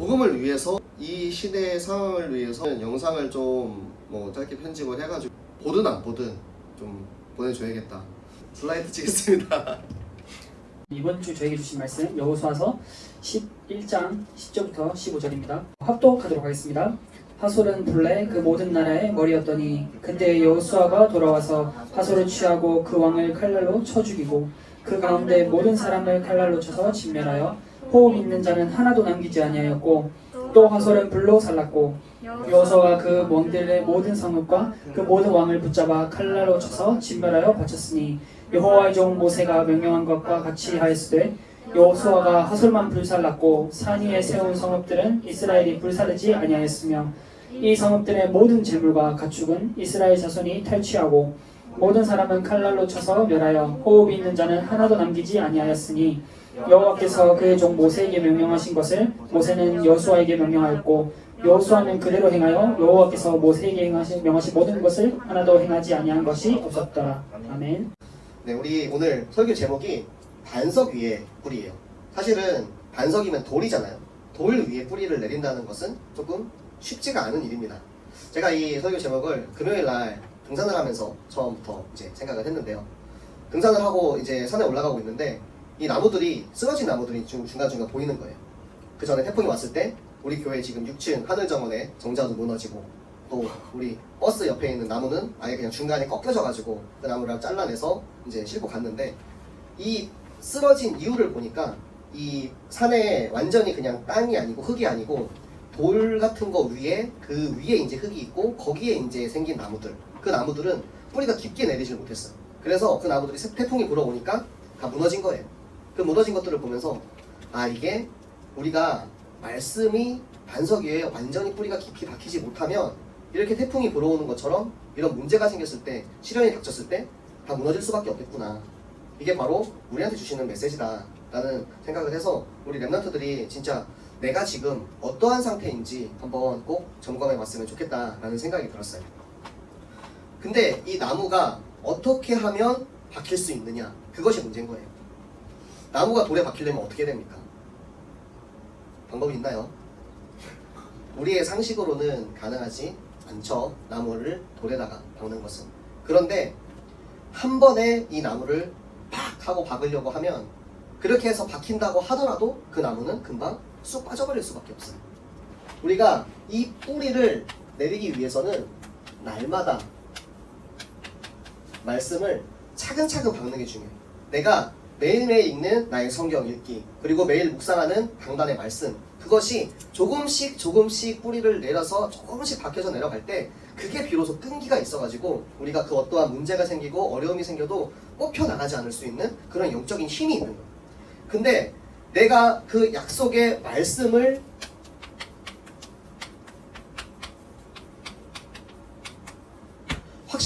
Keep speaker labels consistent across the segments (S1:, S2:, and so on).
S1: 복음을 위해서 이 시대의 상황을 위해서 영상을 좀 뭐 짧게 편집을 해가지고 보든 안 보든 좀 보내줘야겠다. 슬라이드 찍겠습니다.
S2: 이번 주 저에게 주신 말씀 여호수아서 11장 10절부터 15절입니다. 합독하도록 하겠습니다. 하솔은 본래 그 모든 나라의 머리였더니 그때 여호수아가 돌아와서 하솔을 취하고 그 왕을 칼날로 쳐 죽이고 그 가운데 모든 사람을 칼날로 쳐서 진멸하여 호흡 있는 자는 하나도 남기지 아니하였고 또 하솔은 불로 살랐고 여호수아가 그 왕들의 모든 성읍과 그 모든 왕을 붙잡아 칼날로 쳐서 진멸하여 바쳤으니 여호와의 종 모세가 명령한 것과 같이 하였으되 여호수아가 하솔만 불살랐고 산 위에 세운 성읍들은 이스라엘이 불사르지 아니하였으며 이 성읍들의 모든 재물과 가축은 이스라엘 자손이 탈취하고 모든 사람은 칼날로 쳐서 멸하여 호흡이 있는 자는 하나도 남기지 아니하였으니 여호와께서 그의 종 모세에게 명령하신 것을 모세는 여호수아에게 명령하였고 여호수아는 그대로 행하여 여호와께서 모세에게 행하신 명하신 모든 것을 하나도 행하지 아니한 것이 없었더라 아멘.
S1: 네, 우리 오늘 설교 제목이 반석 위에 뿌리예요. 사실은 반석이면 돌이잖아요. 돌 위에 뿌리를 내린다는 것은 조금 쉽지가 않은 일입니다. 제가 이 설교 제목을 금요일 날 등산을 하면서 처음부터 이제 생각을 했는데요. 등산을 하고 이제 산에 올라가고 있는데 이 나무들이 쓰러진 나무들이 중- 중간중간 보이는 거예요. 그 전에 태풍이 왔을 때 우리 교회 지금 6층 하늘 정원에 정자도 무너지고 또 우리 버스 옆에 있는 나무는 아예 그냥 중간에 꺾여져 가지고 그 나무를 잘라내서 이제 싣고 갔는데 이 쓰러진 이유를 보니까 이 산에 완전히 그냥 땅이 아니고 흙이 아니고 돌 같은 거 위에 그 위에 이제 흙이 있고 거기에 이제 생긴 나무들 그 나무들은 뿌리가 깊게 내리질 못했어요. 그래서 그 나무들이 세- 태풍이 불어오니까 다 무너진 거예요. 그 무너진 것들을 보면서 아 이게 우리가 말씀이 반석 위에 완전히 뿌리가 깊이 박히지 못하면 이렇게 태풍이 불어오는 것처럼 이런 문제가 생겼을 때 시련이 닥쳤을 때 다 무너질 수밖에 없겠구나. 이게 바로 우리한테 주시는 메시지다 라는 생각을 해서 우리 랩런트들이 진짜 내가 지금 어떠한 상태인지 한번 꼭 점검해 봤으면 좋겠다 라는 생각이 들었어요. 근데 이 나무가 어떻게 하면 박힐 수 있느냐 그것이 문제인 거예요. 나무가 돌에 박히려면 어떻게 됩니까? 방법이 있나요? 우리의 상식으로는 가능하지 않죠. 나무를 돌에다가 박는 것은. 그런데 한 번에 이 나무를 팍 하고 박으려고 하면 그렇게 해서 박힌다고 하더라도 그 나무는 금방 쑥 빠져버릴 수밖에 없어요. 우리가 이 뿌리를 내리기 위해서는 날마다 말씀을 차근차근 박는 게 중요해요. 내가 매일매일 읽는 나의 성경 읽기, 그리고 매일 묵상하는 강단의 말씀, 그것이 조금씩 조금씩 뿌리를 내려서 조금씩 박혀서 내려갈 때 그게 비로소 끈기가 있어가지고 우리가 그 어떠한 문제가 생기고 어려움이 생겨도 뽑혀 나가지 않을 수 있는 그런 영적인 힘이 있는 거예요. 근데 내가 그 약속의 말씀을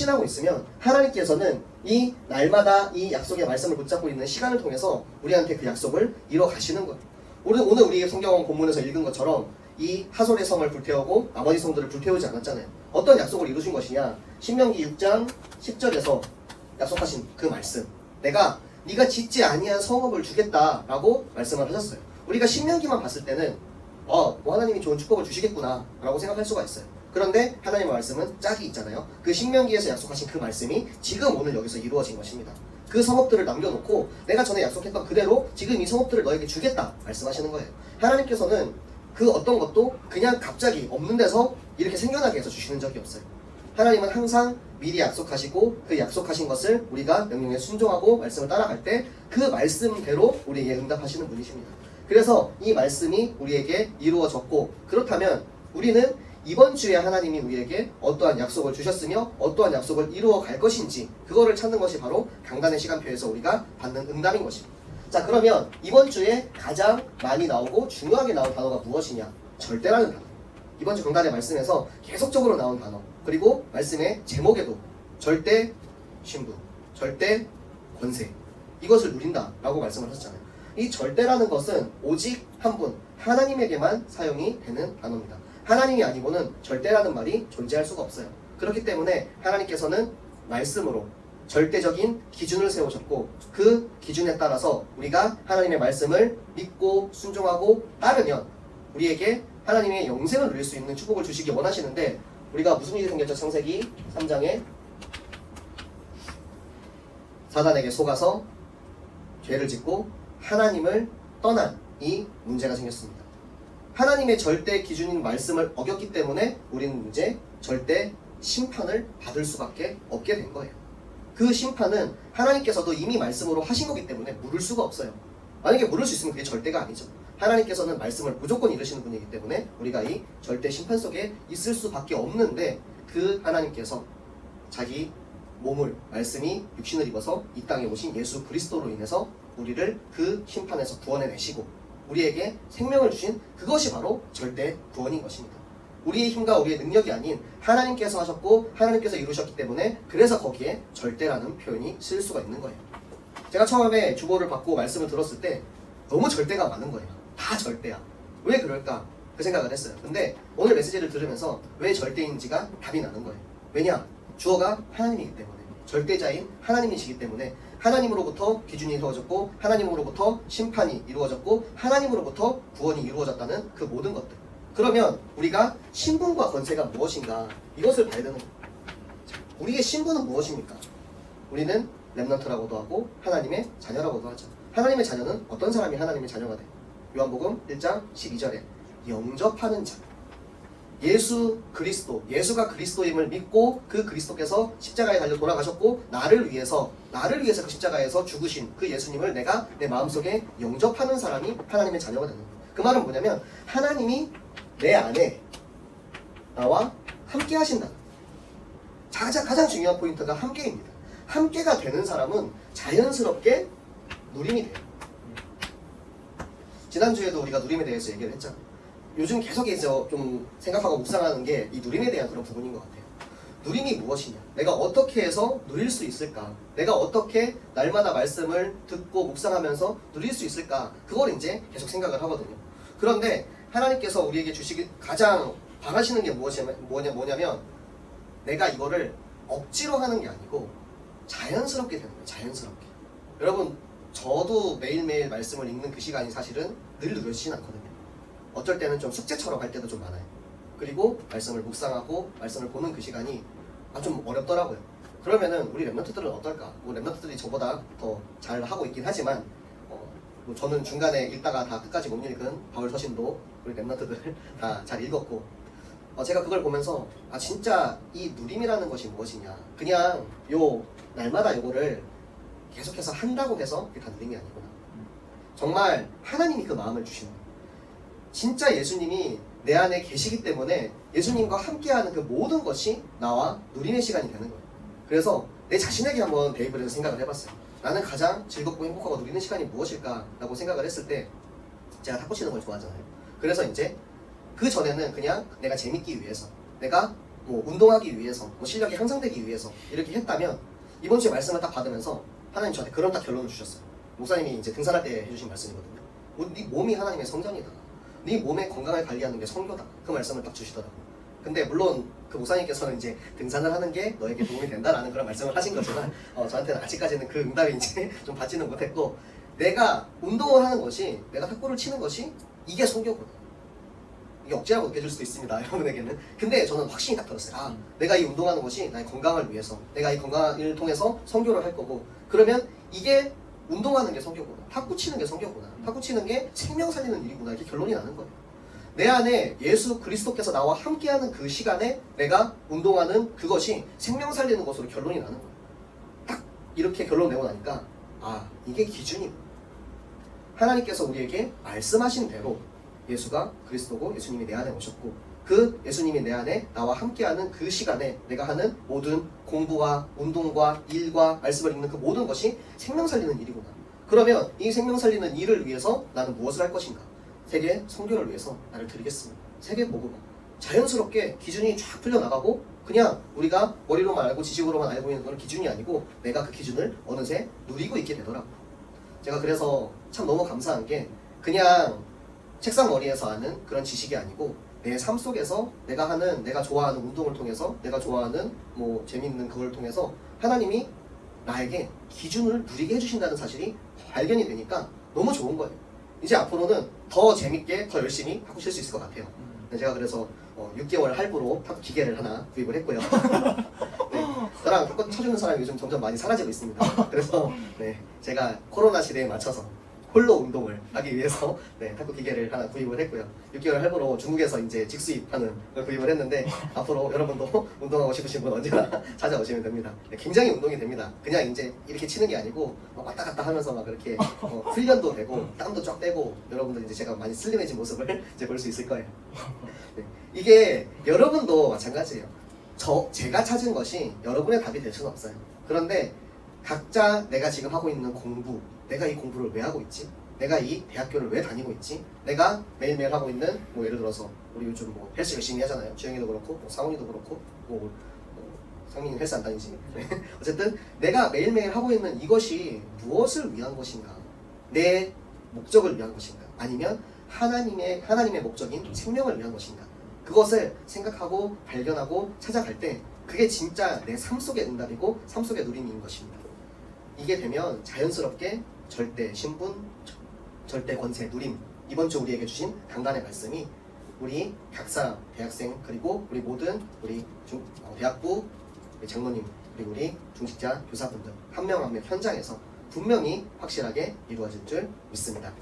S1: 확신하고 있으면 하나님께서는 이 날마다 이 약속의 말씀을 붙잡고 있는 시간을 통해서 우리한테 그 약속을 이뤄 가시는 거예요. 오늘 오늘 우리 성경 본문에서 읽은 것처럼 이 하솔의 성을 불태우고 나머지 성들을 불태우지 않았잖아요. 어떤 약속을 이루신 것이냐? 신명기 6장 10절에서 약속하신 그 말씀. 내가 네가 짓지 아니한 성읍을 주겠다라고 말씀을 하셨어요. 우리가 신명기만 봤을 때는 어, 뭐 하나님이 좋은 축복을 주시겠구나라고 생각할 수가 있어요. 그런데 하나님의 말씀은 짝이 있잖아요. 그 신명기에서 약속하신 그 말씀이 지금 오늘 여기서 이루어진 것입니다. 그 성읍들을 남겨놓고 내가 전에 약속했던 그대로 지금 이 성읍들을 너에게 주겠다 말씀하시는 거예요. 하나님께서는 그 어떤 것도 그냥 갑자기 없는 데서 이렇게 생겨나게 해서 주시는 적이 없어요. 하나님은 항상 미리 약속하시고 그 약속하신 것을 우리가 명령에 순종하고 말씀을 따라갈 때 그 말씀대로 우리에게 응답하시는 분이십니다. 그래서 이 말씀이 우리에게 이루어졌고 그렇다면 우리는 이번 주에 하나님이 우리에게 어떠한 약속을 주셨으며 어떠한 약속을 이루어 갈 것인지 그거를 찾는 것이 바로 강단의 시간표에서 우리가 받는 응답인 것입니다. 자 그러면 이번 주에 가장 많이 나오고 중요하게 나온 단어가 무엇이냐? 절대라는 단어. 이번 주 강단의 말씀에서 계속적으로 나온 단어 그리고 말씀의 제목에도 절대 신부, 절대 권세 이것을 누린다라고 말씀을 하셨잖아요. 이 절대라는 것은 오직 한 분 하나님에게만 사용이 되는 단어입니다. 하나님이 아니고는 절대라는 말이 존재할 수가 없어요. 그렇기 때문에 하나님께서는 말씀으로 절대적인 기준을 세우셨고 그 기준에 따라서 우리가 하나님의 말씀을 믿고 순종하고 따르면 우리에게 하나님의 영생을 누릴 수 있는 축복을 주시기 원하시는데 우리가 무슨 일이 생겼죠? 창세기 3장에 사단에게 속아서 죄를 짓고 하나님을 떠난 이 문제가 생겼습니다. 하나님의 절대 기준인 말씀을 어겼기 때문에 우리는 이제 절대 심판을 받을 수밖에 없게 된 거예요. 그 심판은 하나님께서도 이미 말씀으로 하신 거기 때문에 물을 수가 없어요. 만약에 물을 수 있으면 그게 절대가 아니죠. 하나님께서는 말씀을 무조건 이루시는 분이기 때문에 우리가 이 절대 심판 속에 있을 수밖에 없는데 그 하나님께서 자기 몸을 말씀이 육신을 입어서 이 땅에 오신 예수 그리스도로 인해서 우리를 그 심판에서 구원해 내시고 우리에게 생명을 주신 그것이 바로 절대 구원인 것입니다. 우리의 힘과 우리의 능력이 아닌 하나님께서 하셨고 하나님께서 이루셨기 때문에 그래서 거기에 절대라는 표현이 쓸 수가 있는 거예요. 제가 처음에 주보를 받고 말씀을 들었을 때 너무 절대가 많은 거예요. 다 절대야. 왜 그럴까? 그 생각을 했어요. 근데 오늘 메시지를 들으면서 왜 절대인지가 답이 나는 거예요. 왜냐? 주어가 하나님이기 때문에 절대자인 하나님이시기 때문에 하나님으로부터 기준이 이루어졌고 하나님으로부터 심판이 이루어졌고 하나님으로부터 구원이 이루어졌다는 그 모든 것들. 그러면 우리가 신분과 권세가 무엇인가 이것을 봐야 되는. 자, 우리의 신분은 무엇입니까? 우리는 렘넌트라고도 하고 하나님의 자녀라고도 하죠. 하나님의 자녀는 어떤 사람이 하나님의 자녀가 돼요? 요한복음 1장 12절에 영접하는 자. 예수 그리스도, 예수가 그리스도임을 믿고 그 그리스도께서 십자가에 달려 돌아가셨고 나를 위해서 나를 위해서 그 십자가에서 죽으신 그 예수님을 내가 내 마음속에 영접하는 사람이 하나님의 자녀가 되는 거예요. 그 말은 뭐냐면 하나님이 내 안에 나와 함께 하신다. 가장 가장 중요한 포인트가 함께입니다. 함께가 되는 사람은 자연스럽게 누림이 돼요. 지난주에도 우리가 누림에 대해서 얘기를 했잖아요. 요즘 계속해서 좀 생각하고 묵상하는 게 이 누림에 대한 그런 부분인 것 같아요. 누림이 무엇이냐? 내가 어떻게 해서 누릴 수 있을까? 내가 어떻게 날마다 말씀을 듣고 묵상하면서 누릴 수 있을까? 그걸 이제 계속 생각을 하거든요. 그런데 하나님께서 우리에게 주시기 가장 바라시는 게 무엇이냐면 뭐냐, 뭐냐면 내가 이거를 억지로 하는 게 아니고 자연스럽게 되는 거예요. 자연스럽게. 여러분 저도 매일매일 말씀을 읽는 그 시간이 사실은 늘 누려지진 않거든요. 어쩔 때는 좀 숙제처럼 할 때도 좀 많아요. 그리고 말씀을 묵상하고 말씀을 보는 그 시간이 아 좀 어렵더라고요. 그러면은 우리 랩런트들은 어떨까? 뭐 랩런트들이 저보다 더 잘 하고 있긴 하지만 어, 뭐 저는 중간에 읽다가 다 끝까지 못 읽은 바울 서신도 우리 랩런트들 다 잘 읽었고 어, 제가 그걸 보면서 아 진짜 이 누림이라는 것이 무엇이냐 그냥 요 날마다 요거를 계속해서 한다고 해서 그게 다 누림이 아니구나 정말 하나님이 그 마음을 주시는 진짜 예수님이 내 안에 계시기 때문에 예수님과 함께하는 그 모든 것이 나와 누림의 시간이 되는 거예요. 그래서 내 자신에게 한번 대입을 해서 생각을 해봤어요. 나는 가장 즐겁고 행복하고 누리는 시간이 무엇일까 라고 생각을 했을 때 제가 탁구 치는 걸 좋아하잖아요. 그래서 이제 그 전에는 그냥 내가 재밌기 위해서 내가 뭐 운동하기 위해서 뭐 실력이 향상되기 위해서 이렇게 했다면 이번 주에 말씀을 딱 받으면서 하나님 저한테 그런 딱 결론을 주셨어요. 목사님이 이제 등산할 때 해주신 말씀이거든요. 뭐, 네 몸이 하나님의 성전이다 네 몸의 건강을 관리하는 게 성교다. 그 말씀을 딱 주시더라고요 근데 물론 그 목사님께서는 이제 등산을 하는 게 너에게 도움이 된다라는 그런 말씀을 하신 거지만 어, 저한테는 아직까지는 그 이제 좀 받지는 못했고 내가 운동을 하는 것이 내가 탁구를 치는 것이 이게 성교구나. 이게 억지라고 느껴질 수도 있습니다 여러분에게는. 근데 저는 확신이 딱 들었어요. 아 내가 이 운동하는 것이 나의 건강을 위해서 내가 이 건강을 통해서 성교를 할 거고 그러면 이게 운동하는 게 성교구나. 탁구 치는 게 성교구나. 탁구 치는 게 생명 살리는 일이구나. 이렇게 결론이 나는 거예요. 내 안에 예수 그리스도께서 나와 함께하는 그 시간에 내가 운동하는 그것이 생명 살리는 것으로 결론이 나는 거예요. 딱 이렇게 결론 내고 나니까 아 이게 기준이구나. 하나님께서 우리에게 말씀하신 대로 예수가 그리스도고 예수님이 내 안에 오셨고 그 예수님이 내 안에 나와 함께하는 그 시간에 내가 하는 모든 공부와 운동과 일과 말씀을 읽는 그 모든 것이 생명 살리는 일이구나. 그러면 이 생명 살리는 일을 위해서 나는 무엇을 할 것인가? 세계 성교를 위해서 나를 드리겠습니다. 세계 복음. 자연스럽게 기준이 쫙 풀려 나가고 그냥 우리가 머리로만 알고 지식으로만 알고 있는 건 기준이 아니고 내가 그 기준을 어느새 누리고 있게 되더라고요. 제가 그래서 참 너무 감사한 게 그냥 책상 머리에서 아는 그런 지식이 아니고 내 삶 속에서 내가 하는 내가 좋아하는 운동을 통해서 내가 좋아하는 뭐 재밌는 그걸 통해서 하나님이 나에게 기준을 누리게 해주신다는 사실이 발견이 되니까 너무 좋은 거예요. 이제 앞으로는 더 재밌게 더 열심히 바꾸실 수 있을 것 같아요.
S3: 음.
S1: 네, 제가 그래서 어, 6개월 할부로 기계를 하나 구입을 했고요. 네, 저랑 탁구 쳐주는 사람이 요즘 점점 많이 사라지고 있습니다. 그래서 네, 제가 코로나 시대에 맞춰서 홀로 운동을 하기 위해서 네, 탁구 기계를 하나 구입을 했고요. 6개월 할부로 중국에서 이제 직수입하는 걸 구입을 했는데 앞으로 여러분도 운동하고 싶으신 분 언제나 찾아오시면 됩니다. 네, 굉장히 운동이 됩니다. 그냥 이제 이렇게 치는 게 아니고 막 왔다 갔다 하면서 막 그렇게 어, 훈련도 되고 땀도 쫙 빼고 여러분들 이제 제가 많이 슬림해진 모습을 이제 볼 수 있을 거예요. 네, 이게 여러분도 마찬가지예요. 저 제가 찾은 것이 여러분의 답이 될 수는 없어요. 그런데 각자 내가 지금 하고 있는 공부, 내가 이 공부를 왜 하고 있지? 내가 이 대학교를 왜 다니고 있지? 내가 매일매일 하고 있는 뭐 예를 들어서 우리 요즘 뭐 헬스 열심히 하잖아요. 주영이도 그렇고 뭐 상훈이도 그렇고 뭐 어, 상민이 헬스 안 다니지. 네. 어쨌든 내가 매일매일 하고 있는 이것이 무엇을 위한 것인가? 내 목적을 위한 것인가? 아니면 하나님의 하나님의 목적인 생명을 위한 것인가? 그것을 생각하고 발견하고 찾아갈 때 그게 진짜 내 삶 속의 응답이고 삶 속의 누림인 것입니다. 이게 되면 자연스럽게 절대 신분, 저- 절대 권세, 누림 이번 주 우리에게 주신 강단의 말씀이 우리 각 사람 대학생 그리고 우리 모든 우리 중, 어, 대학부 우리 장로님 그리고 우리 중직자 교사분들 한 명 한 명 현장에서 분명히 확실하게 이루어질 줄 믿습니다.